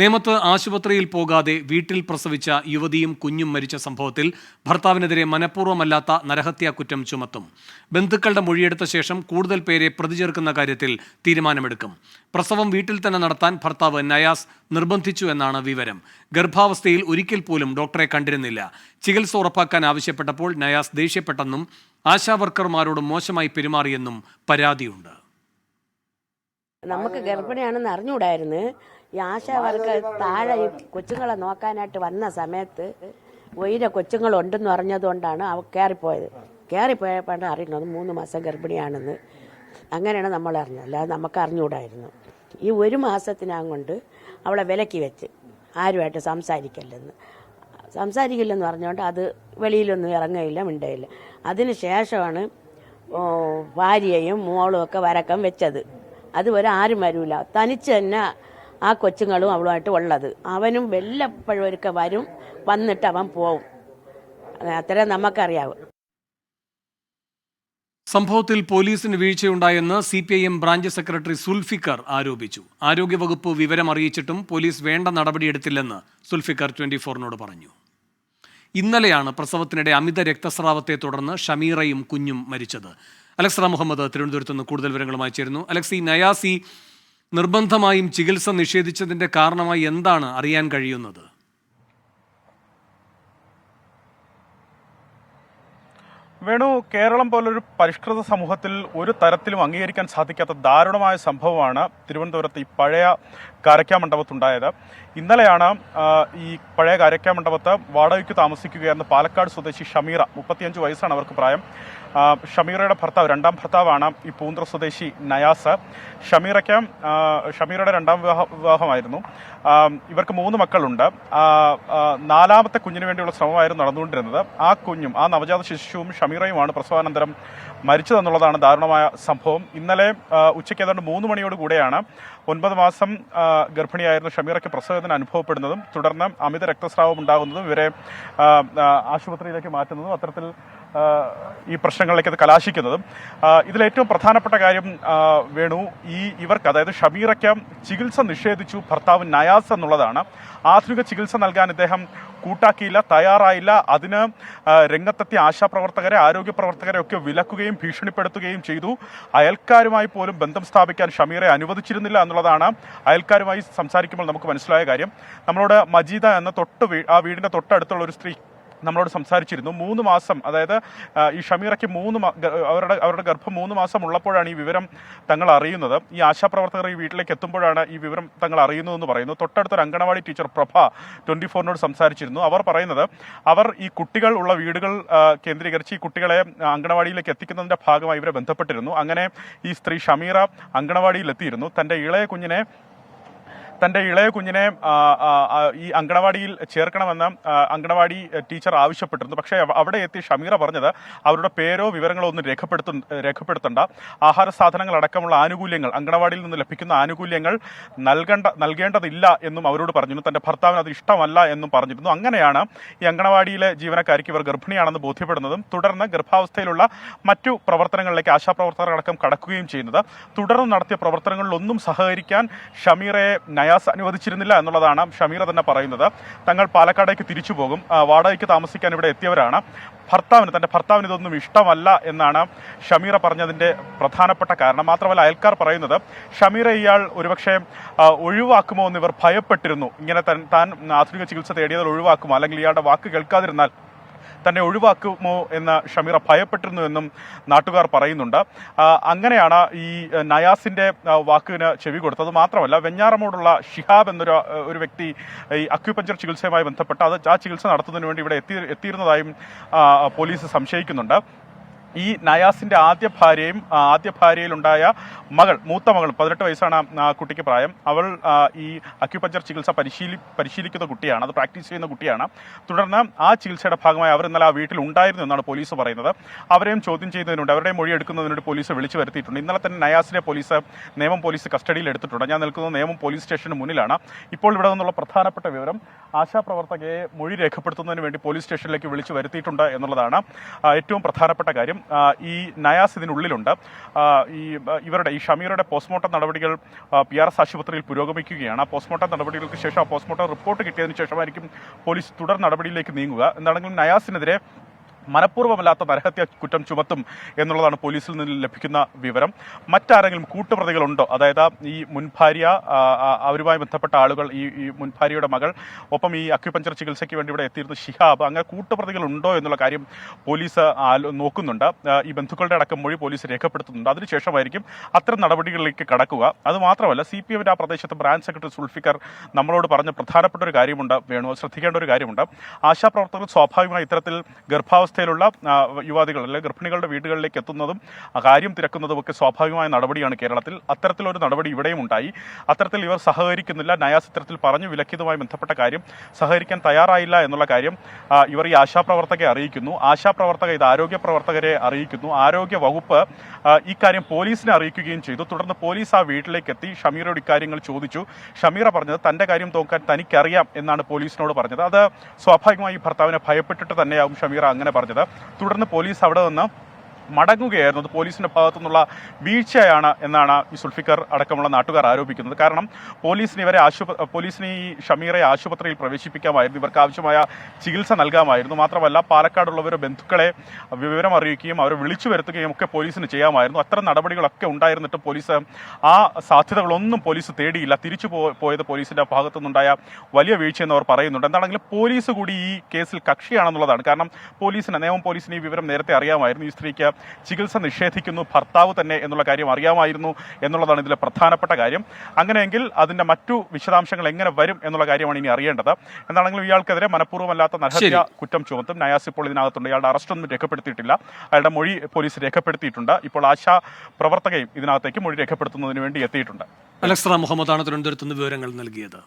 നേമത്ത് ആശുപത്രിയിൽ പോകാതെ വീട്ടിൽ പ്രസവിച്ച യുവതിയും കുഞ്ഞും മരിച്ച സംഭവത്തിൽ ഭർത്താവിനെതിരെ മനഃപൂർവമല്ലാത്ത നരഹത്യാ കുറ്റം ചുമത്തും. ബന്ധുക്കളുടെ മൊഴിയെടുത്ത ശേഷം കൂടുതൽ പേരെ പ്രതി ചേർക്കുന്ന കാര്യത്തിൽ തീരുമാനമെടുക്കും. പ്രസവം വീട്ടിൽ തന്നെ നടത്താൻ ഭർത്താവ് നയാസ് നിർബന്ധിച്ചു എന്നാണ് വിവരം. ഗർഭാവസ്ഥയിൽ ഒരിക്കൽ പോലും ഡോക്ടറെ കണ്ടിരുന്നില്ല. ചികിത്സ ഉറപ്പാക്കാൻ ആവശ്യപ്പെട്ടപ്പോൾ നയാസ് ദേഷ്യപ്പെട്ടെന്നും ആശാവർക്കർമാരോട് മോശമായി പെരുമാറിയെന്നും പരാതിയുണ്ട്. നമുക്ക് ഗർഭിണിയാണെന്ന് അറിഞ്ഞുകൂടായിരുന്നു ഈ ആശാവർക്ക് താഴെ ഈ കൊച്ചുങ്ങളെ നോക്കാനായിട്ട് വന്ന സമയത്ത് ഒയിര കൊച്ചുങ്ങളുണ്ടെന്ന് അറിഞ്ഞതുകൊണ്ടാണ് അവ കയറിപ്പോയത് കയറിപ്പോയപ്പോഴാണ് അറിയുന്നത് മൂന്ന് മാസം ഗർഭിണിയാണെന്ന്. അങ്ങനെയാണ് നമ്മൾ അറിഞ്ഞത്. അല്ലാതെ നമുക്ക് അറിഞ്ഞുകൂടായിരുന്നു ഈ ഒരു മാസത്തിനകം കൊണ്ട് അവളെ വിലക്കി വെച്ച് ആരുമായിട്ട് സംസാരിക്കല്ലെന്ന്. സംസാരിക്കില്ലെന്ന് പറഞ്ഞുകൊണ്ട് അത് വെളിയിലൊന്നും ഇറങ്ങയില്ല മിണ്ടയില്ല. അതിന് ശേഷമാണ് ഭാര്യയും മോളും ഒക്കെ വരക്കം വെച്ചത്. അതുവരെ ആരും വരൂല. തനിച്ച് തന്നെ ആ കൊച്ചുങ്ങളും അവളുമായിട്ട് ഉള്ളത്. അവനും വല്ലപ്പോഴും വരും വന്നിട്ട് അവൻ പോവും. അത്ര നമുക്കറിയാവും. സംഭവത്തിൽ പോലീസിന് വീഴ്ചയുണ്ടായെന്ന് C P I M branch secretary Sulfikar ആരോപിച്ചു. ആരോഗ്യവകുപ്പ് വിവരം അറിയിച്ചിട്ടും പോലീസ് വേണ്ട നടപടിയെടുത്തില്ലെന്ന് സുൽഫിക്കർ ട്വന്റി ഫോറിനോട് പറഞ്ഞു. ഇന്നലെയാണ് പ്രസവത്തിനിടെ അമിത രക്തസ്രാവത്തെ തുടർന്ന് ഷമീറയും കുഞ്ഞും മരിച്ചത്. അലക്സറ മുഹമ്മദ് തിരുവനന്തപുരത്ത് നിന്ന് കൂടുതൽ വിവരങ്ങളുമായി ചേരുന്നു. അലക്സി നയാസി നിർബന്ധമായും ചികിത്സ നിഷേധിച്ചതിന്റെ കാരണമായി എന്താണ് അറിയാൻ കഴിയുന്നത്? വേണു കേരളം പോലൊരു പരിഷ്കൃത സമൂഹത്തിൽ ഒരു തരത്തിലും അംഗീകരിക്കാൻ സാധിക്കാത്ത ദാരുണമായ സംഭവമാണ് തിരുവനന്തപുരത്ത് ഈ പഴയ കാരക്കാ മണ്ഡപത്തുണ്ടായത്. ഇന്നലെയാണ് ഈ പഴയ കാരക്ക മണ്ഡപത്ത് വാടകയ്ക്ക് താമസിക്കുകയായിരുന്ന പാലക്കാട് സ്വദേശി ഷമീറ മുപ്പത്തിയഞ്ച് വയസ്സാണ് അവർക്ക് പ്രായം. ഷമീറയുടെ ഭർത്താവ് രണ്ടാം ഭർത്താവാണ് ഈ പൂന്ത്ര സ്വദേശി നയാസ്. ഷമീറയ്ക്ക് ഷമീറയുടെ രണ്ടാം വിവാഹ വിവാഹമായിരുന്നു. ഇവർക്ക് മൂന്ന് മക്കളുണ്ട്. നാലാമത്തെ കുഞ്ഞിന് വേണ്ടിയുള്ള ശ്രമമായിരുന്നു നടന്നുകൊണ്ടിരുന്നത്. ആ കുഞ്ഞും ആ നവജാത ശിശുവും ഷമീറയുമാണ് പ്രസവാനന്തരം മരിച്ചതെന്നുള്ളതാണ് ദാരുണമായ സംഭവം. ഇന്നലെ ഉച്ചയ്ക്ക് ഏതാണ്ട് മൂന്ന് മണിയോട് കൂടെയാണ് ഒൻപത് മാസം ഗർഭിണിയായിരുന്ന ഷമീറയ്ക്ക് പ്രസവത്തിന് അനുഭവപ്പെടുന്നതും തുടർന്ന് അമിത രക്തസ്രാവം ഉണ്ടാകുന്നതും ഇവരെ ആശുപത്രിയിലേക്ക് മാറ്റുന്നതും അത്തരത്തിൽ ഈ പ്രശ്നങ്ങളിലേക്ക് അത് കലാശിക്കുന്നതും. ഇതിലേറ്റവും പ്രധാനപ്പെട്ട കാര്യം വേണു ഈ ഇവർക്ക് അതായത് ഷമീറയ്ക്ക് ചികിത്സ നിഷേധിച്ചു ഭർത്താവ് നയാസ് എന്നുള്ളതാണ്. ആധുനിക ചികിത്സ നൽകാൻ ഇദ്ദേഹം കൂട്ടാക്കിയില്ല തയ്യാറായില്ല. അതിന് രംഗത്തെത്തിയ ആശാപ്രവർത്തകരെ ആരോഗ്യ പ്രവർത്തകരെ ഒക്കെ വിലക്കുകയും ഭീഷണിപ്പെടുത്തുകയും ചെയ്തു. അയൽക്കാരുമായി പോലും ബന്ധം സ്ഥാപിക്കാൻ ഷമീറെ അനുവദിച്ചിരുന്നില്ല എന്നുള്ളതാണ് അയൽക്കാരുമായി സംസാരിക്കുമ്പോൾ നമുക്ക് മനസ്സിലായ കാര്യം. നമ്മളോട് മജീദ എന്ന തൊട്ട് ആ വീടിന്റെ തൊട്ടടുത്തുള്ള ഒരു സ്ത്രീ നമ്മളോട് സംസാരിച്ചിരുന്നു. മൂന്ന് മാസം അതായത് ഈ ഷമീറയ്ക്ക് മൂന്ന് അവരുടെ അവരുടെ ഗർഭം മൂന്ന് മാസം ഉള്ളപ്പോഴാണ് ഈ വിവരം തങ്ങൾ അറിയുന്നത്. ഈ ആശാപ്രവർത്തകർ ഈ വീട്ടിലേക്ക് എത്തുമ്പോഴാണ് ഈ വിവരം തങ്ങൾ അറിയുന്നതെന്ന് പറയുന്നു. തൊട്ടടുത്തൊരു അങ്കണവാടി ടീച്ചർ പ്രഭ ട്വന്റി ഫോറിനോട് സംസാരിച്ചിരുന്നു. അവർ പറയുന്നത് അവർ ഈ കുട്ടികൾ ഉള്ള വീടുകൾ കേന്ദ്രീകരിച്ച് ഈ കുട്ടികളെ അങ്കണവാടിയിലേക്ക് എത്തിക്കുന്നതിന്റെ ഭാഗമായി ഇവരെ ബന്ധപ്പെട്ടിരുന്നു. അങ്ങനെ ഈ സ്ത്രീ ഷമീറ അങ്കണവാടിയിലെത്തിയിരുന്നു തന്റെ ഇളയ കുഞ്ഞിനെ തന്റെ ഇളയ കുഞ്ഞിനെ ഈ അങ്കണവാടിയിൽ ചേർക്കണമെന്ന് അങ്കണവാടി ടീച്ചർ ആവശ്യപ്പെട്ടിരുന്നു. പക്ഷേ അവ- അവിടെ എത്തി ഷമീറ പറഞ്ഞത് അവരുടെ പേരോ വിവരങ്ങളോ ഒന്നും രേഖപ്പെടുത്തു രേഖപ്പെടുത്തണ്ട. ആഹാര സാധനങ്ങൾ അടക്കമുള്ള ആനുകൂല്യങ്ങൾ അങ്കണവാടിയിൽ നിന്ന് ലഭിക്കുന്ന ആനുകൂല്യങ്ങൾ നൽകേണ്ട നൽകേണ്ടതില്ല എന്നും അവരോട് പറഞ്ഞിരുന്നു. തന്റെ ഭർത്താവിന് അത് ഇഷ്ടമല്ല എന്നും പറഞ്ഞിരുന്നു. അങ്ങനെയാണ് ഈ അങ്കണവാടിയിലെ ജീവനക്കാരിക്ക് ഇവർ ഗർഭിണിയാണെന്ന് ബോധ്യപ്പെടുന്നതും തുടർന്ന് ഗർഭാവസ്ഥയിലുള്ള മറ്റു പ്രവർത്തനങ്ങളിലേക്ക് ആശാപ്രവർത്തകർ അടക്കം കടക്കുകയും ചെയ്യുന്നത്. തുടർന്ന് നടത്തിയ പ്രവർത്തനങ്ങളിലൊന്നും സഹകരിക്കാൻ ഷമീറയെ നയാസ് അനുവദിച്ചിരുന്നില്ല എന്നുള്ളതാണ് ഷമീർ തന്നെ പറയുന്നത്. തങ്ങൾ പാലക്കാടേക്ക് തിരിച്ചു പോകും. വാടകയ്ക്ക് താമസിക്കാൻ ഇവിടെ എത്തിയവരാണ്. ഭർത്താവിന് തന്റെ ഭർത്താവിന് ഇതൊന്നും ഇഷ്ടമല്ല എന്നാണ് ഷമീറ പറഞ്ഞതിന്റെ പ്രധാനപ്പെട്ട കാരണം. മാത്രമല്ല അയൽക്കാർ പറയുന്നത് ഷമീറ ഇയാൾ ഒരുപക്ഷെ ഒഴിവാക്കുമോ എന്ന് ഇവർ ഭയപ്പെട്ടിരുന്നു. ഇങ്ങനെ താൻ ആധുനിക ചികിത്സ തേടിയത് ഒഴിവാക്കുമോ? അല്ലെങ്കിൽ ഇയാളുടെ വാക്ക് കേൾക്കാതിരുന്നാൽ തന്നെ ഒഴിവാക്കുമോ എന്ന് ഷമീറ ഭയപ്പെട്ടിരുന്നു എന്നും നാട്ടുകാർ പറയുന്നുണ്ട്. അങ്ങനെയാണ് ഈ നയാസിന്റെ വാക്കിന് ചെവി കൊടുത്തത്. മാത്രമല്ല വെഞ്ഞാറമോടുള്ള ഷിഹാബ് എന്നൊരു ഒരു വ്യക്തി ഈ അക്യുപഞ്ചർ ചികിത്സയുമായി ബന്ധപ്പെട്ട് അത് ആ ചികിത്സ നടത്തുന്നതിന് വേണ്ടി ഇവിടെ എത്തി എത്തിയിരുന്നതായും പോലീസ് സംശയിക്കുന്നുണ്ട്. ഈ നയാസിന്റെ ആദ്യ ഭാര്യയും ആദ്യ ഭാര്യയിലുണ്ടായ മകൾ മൂത്ത മകൾ പതിനെട്ട് വയസ്സാണ് ആ കുട്ടിക്ക് പ്രായം. അവൾ ഈ അക്യുപഞ്ചർ ചികിത്സ പരിശീലി പരിശീലിക്കുന്ന കുട്ടിയാണ് അത് പ്രാക്ടീസ് ചെയ്യുന്ന കുട്ടിയാണ്. തുടർന്ന് ആ ചികിത്സയുടെ ഭാഗമായി അവർ ഇന്നലെ ആ വീട്ടിൽ ഉണ്ടായിരുന്നു എന്നാണ് പോലീസ് പറയുന്നത്. അവരെയും ചോദ്യം ചെയ്യുന്നതിനുണ്ട് അവരുടെ മൊഴി എടുക്കുന്നതിനുണ്ട് പോലീസ് വിളിച്ചു വരുത്തിയിട്ടുണ്ട്. ഇന്നലെ തന്നെ നയാസിനെ പോലീസ് നിയമം പോലീസ് കസ്റ്റഡിയിൽ എടുത്തിട്ടുണ്ട്. ഞാൻ നിൽക്കുന്നത് നിയമം പോലീസ് സ്റ്റേഷന് മുന്നിലാണ്. ഇപ്പോൾ ഇവിടെ നിന്നുള്ള പ്രധാനപ്പെട്ട വിവരം ആശാപ്രവർത്തകയെ മൊഴി രേഖപ്പെടുത്തുന്നതിന് വേണ്ടി പോലീസ് സ്റ്റേഷനിലേക്ക് വിളിച്ചു വരുത്തിയിട്ടുണ്ട് എന്നുള്ളതാണ് ഏറ്റവും പ്രധാനപ്പെട്ട കാര്യം. ഈ നയാസ് ഇതിനുള്ളിലുണ്ട്. ഈ ഇവരുടെ ഈ ഷമീറുടെ പോസ്റ്റ്മോർട്ടം നടപടികൾ പി ആർ എസ് ആശുപത്രിയിൽ പുരോഗമിക്കുകയാണ്. ആ പോസ്റ്റ്മോർട്ടം നടപടികൾക്ക് ശേഷം ആ പോസ്റ്റ്മോർട്ടം റിപ്പോർട്ട് കിട്ടിയതിന് ശേഷമായിരിക്കും പോലീസ് തുടർ നടപടിയിലേക്ക് നീങ്ങുക. എന്താണെങ്കിലും നയാസിനെതിരെ മനഃപൂർവമല്ലാത്ത നരഹത്യ കുറ്റം ചുമത്തും എന്നുള്ളതാണ് പോലീസിൽ നിന്ന് ലഭിക്കുന്ന വിവരം. മറ്റാരെങ്കിലും കൂട്ടുപ്രതികളുണ്ടോ? അതായത് ഈ മുൻ ഭാര്യ ആ, ആ, അവരുമായി ബന്ധപ്പെട്ട ആളുകൾ ഈ ഈ മുൻ ഭാര്യയുടെ മകൾ ഒപ്പം ഈ അക്യുപഞ്ചർ ചികിത്സയ്ക്ക് വേണ്ടി ഇവിടെ എത്തിയിരുന്ന ഷിഹാബ് അങ്ങനെ കൂട്ടുപ്രതികളുണ്ടോ എന്നുള്ള കാര്യം പോലീസ് നോക്കുന്നുണ്ട്. ഈ ബന്ധുക്കളുടെ അടക്കം മൊഴി പോലീസ് രേഖപ്പെടുത്തുന്നുണ്ട്. അതിനുശേഷമായിരിക്കും അത്തരം നടപടികളിലേക്ക് കടക്കുക. അത് മാത്രമല്ല സി പി എമ്മിന്റെ ആ പ്രദേശത്ത് ബ്രാഞ്ച് സെക്രട്ടറി സുൽഫിക്കർ നമ്മളോട് പറഞ്ഞ പ്രധാനപ്പെട്ട ഒരു കാര്യമുണ്ട് വേണു ശ്രദ്ധിക്കേണ്ട ഒരു കാര്യമുണ്ട്. ആശാപ്രവർത്തകർ സ്വാഭാവികമായി ഇത്തരത്തിൽ ഗർഭാവസ്ഥയിലുള്ള യുവാതികൾ അല്ലെങ്കിൽ ഗർഭിണികളുടെ വീടുകളിലേക്ക് എത്തുന്നതും കാര്യം തിരക്കുന്നതും ഒക്കെ സ്വാഭാവികമായ നടപടിയാണ് കേരളത്തിൽ. അത്തരത്തിലൊരു നടപടി ഇവിടെയും ഉണ്ടായി. അത്തരത്തിൽ ഇവർ സഹകരിക്കുന്നില്ല. നയാസ് ഇത്തരത്തിൽ പറഞ്ഞു വിലക്കിയതുമായി ബന്ധപ്പെട്ട കാര്യം സഹകരിക്കാൻ തയ്യാറായില്ല എന്നുള്ള കാര്യം ഇവർ ഈ ആശാപ്രവർത്തകരെ അറിയിക്കുന്നു. ആശാപ്രവർത്തക ഇത് ആരോഗ്യ പ്രവർത്തകരെ അറിയിക്കുന്നു. ആരോഗ്യ വകുപ്പ് ഈ കാര്യം പോലീസിനെ അറിയിക്കുകയും ചെയ്തു. തുടർന്ന് പോലീസ് ആ വീട്ടിലേക്ക് എത്തി. ഷമീറോട് ഇക്കാര്യങ്ങൾ ചോദിച്ചു. ഷമീറ പറഞ്ഞത് തന്റെ കാര്യം തോക്കാൻ തനിക്കറിയാം എന്നാണ് പോലീസിനോട് പറഞ്ഞത്. അത് സ്വാഭാവികമായി ഭർത്താവിനെ ഭയപ്പെട്ടിട്ട് തന്നെയാവും ഷമീറ അങ്ങനെ പറഞ്ഞത്. തുടർന്ന് പോലീസ് അവിടെ നിന്ന് മടങ്ങുകയായിരുന്നു. അത് പോലീസിന്റെ ഭാഗത്തു നിന്നുള്ള വീഴ്ചയാണ് എന്നാണ് ഈ സുൽഫിക്കർ അടക്കമുള്ള നാട്ടുകാർ ആരോപിക്കുന്നത്. കാരണം പോലീസിന് ഇവരെ ആശുപ പോലീസിന് ഈ ഷമീറെ ആശുപത്രിയിൽ പ്രവേശിപ്പിക്കാമായിരുന്നു. ഇവർക്ക് ആവശ്യമായ ചികിത്സ നൽകാമായിരുന്നു. മാത്രമല്ല പാലക്കാടുള്ളവരെ ബന്ധുക്കളെ വിവരം അറിയിക്കുകയും അവരെ വിളിച്ചു വരുത്തുകയും ഒക്കെ പോലീസിന് ചെയ്യാമായിരുന്നു. അത്തരം നടപടികളൊക്കെ ഉണ്ടായിരുന്നിട്ട് പോലീസ് ആ സാധ്യതകളൊന്നും പോലീസ് തേടിയില്ല. തിരിച്ചു പോയത് പോലീസിന്റെ ഭാഗത്തു നിന്നുണ്ടായ വലിയ വീഴ്ചയെന്ന് അവർ പറയുന്നുണ്ട്. എന്താണെങ്കിലും പോലീസ് കൂടി ഈ കേസിൽ കക്ഷിയാണെന്നുള്ളതാണ്. കാരണം പോലീസിന് നിയമം പോലീസിന് ഈ വിവരം നേരത്തെ അറിയാമായിരുന്നു. ഈ സ്ത്രീക്ക് ചികിത്സ നിഷേധിക്കുന്നു ഭർത്താവ് തന്നെ എന്നുള്ള കാര്യം അറിയാമായിരുന്നു എന്നുള്ളതാണ് ഇതിലെ പ്രധാനപ്പെട്ട കാര്യം. അങ്ങനെയെങ്കിൽ അതിന്റെ മറ്റു വിശദാംശങ്ങൾ എങ്ങനെ വരും എന്നുള്ള കാര്യമാണ് ഇനി അറിയേണ്ടത്. എന്താണെങ്കിലും ഇയാൾക്കെതിരെ മനഃപൂർവമല്ലാത്ത നരഹത്യ കുറ്റം ചുമത്തും. നയാസ് ഇപ്പോൾ ഇതിനകത്തുണ്ട്. ഇയാളുടെ അറസ്റ്റൊന്നും രേഖപ്പെടുത്തിയിട്ടില്ല. അയാളുടെ മൊഴി പോലീസ് രേഖപ്പെടുത്തിയിട്ടുണ്ട്. ഇപ്പോൾ ആശാ പ്രവർത്തകയും ഇതിനകത്തേക്ക് മൊഴി രേഖപ്പെടുത്തുന്നതിന് വേണ്ടി എത്തിയിട്ടുണ്ട്. അലക്സറ മുഹമ്മദാണ് തിരുവനന്തപുരത്ത് നിന്ന് വിവരങ്ങൾ നൽകിയത്.